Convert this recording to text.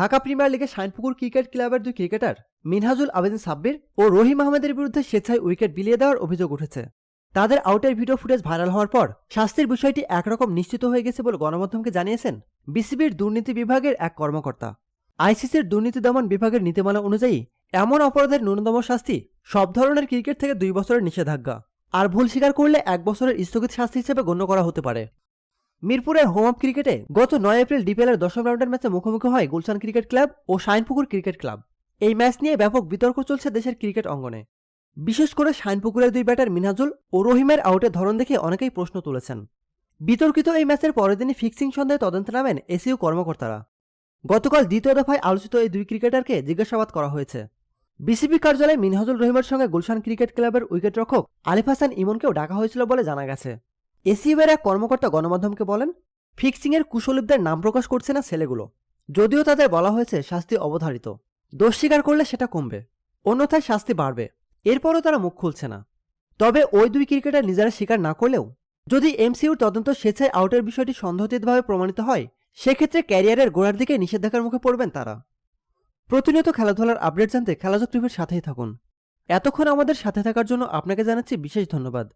Dhaka premier লিগে Shinepukur cricket ক্লাবের দুই ক্রিকেটার মিনহাজুল আবেদিন সাব্বির ও রহিম আহমেদের বিরুদ্ধে স্বেচ্ছায় উইকেট বিলিয়ে দেওয়ার অভিযোগ উঠেছে। তাদের আউটের ভিডিও ফুটেজ ভাইরাল হওয়ার পর শাস্তির বিষয়টি একরকম নিশ্চিত হয়ে গেছে বলে গণমাধ্যমকে জানিয়েছেন বিসিবির দুর্নীতি বিভাগের এক কর্মকর্তা। আইসিসির দুর্নীতি দমন বিভাগের নীতিমালা অনুযায়ী এমন অপরাধের ন্যূনতম শাস্তি সব ধরনের ক্রিকেট থেকে দুই বছরের নিষেধাজ্ঞা। আর ভুল স্বীকার করলে এক বছরের স্থগিত শাস্তি হিসেবে গণ্য করা হতে পারে। মিরপুরের হোম অফ ক্রিকেটে গত নয় এপ্রিল ডিপিএলের দশম রাউন্ডের ম্যাচে মুখোমুখি হয় গুলশান ক্রিকেট ক্লাব ও শাইনপুকুর ক্রিকেট ক্লাব। এই ম্যাচ নিয়ে ব্যাপক বিতর্ক চলছে দেশের ক্রিকেট অঙ্গনে। বিশেষ করে শাইনপুকুরের দুই ব্যাটার মিনাজুল ও রহিমের আউটের ধরন দেখে অনেকেই প্রশ্ন তুলেছেন। বিতর্কিত এই ম্যাচের পরের দিনই ফিক্সিং সন্দেহে তদন্তে নামেন এসিও কর্মকর্তারা। গতকাল দ্বিতীয় দফায় আলোচিত এই দুই ক্রিকেটারকে জিজ্ঞাসাবাদ করা হয়েছে। বিসিবি কার্যালয়ে মিনহাজুল রহিমের সঙ্গে গুলশান ক্রিকেট ক্লাবের উইকেটরক্ষক আলিফ হাসান ইমনকেও ডাকা হয়েছিল বলে জানা গেছে। এসিওয়ের এক কর্মকর্তা গণমাধ্যমকে বলেন, ফিক্সিংয়ের কুশলীপদের নাম প্রকাশ করছে না ছেলেগুলো। যদিও তাদের বলা হয়েছে শাস্তি অবধারিত। দোষ স্বীকার করলে সেটা কমবে। অন্যথায় শাস্তি বাড়বে। এরপরও তারা মুখ খুলছে না। তবে ওই দুই ক্রিকেটার নিজেরা স্বীকার না করলেও, যদি এমসিউর তদন্ত স্বেচ্ছায় আউটের বিষয়টি সন্দেহতীতভাবে প্রমাণিত হয়, সেক্ষেত্রে ক্যারিয়ারের গোড়ার দিকে নিষেধাজ্ঞার মুখে পড়বেন তারা। প্রতিনিয়ত খেলাধুলার আপডেট জানতে খেলাযোগ টিভির সাথেই থাকুন। এতক্ষণ আমাদের সাথে থাকার জন্য আপনাকে জানাচ্ছি বিশেষ ধন্যবাদ।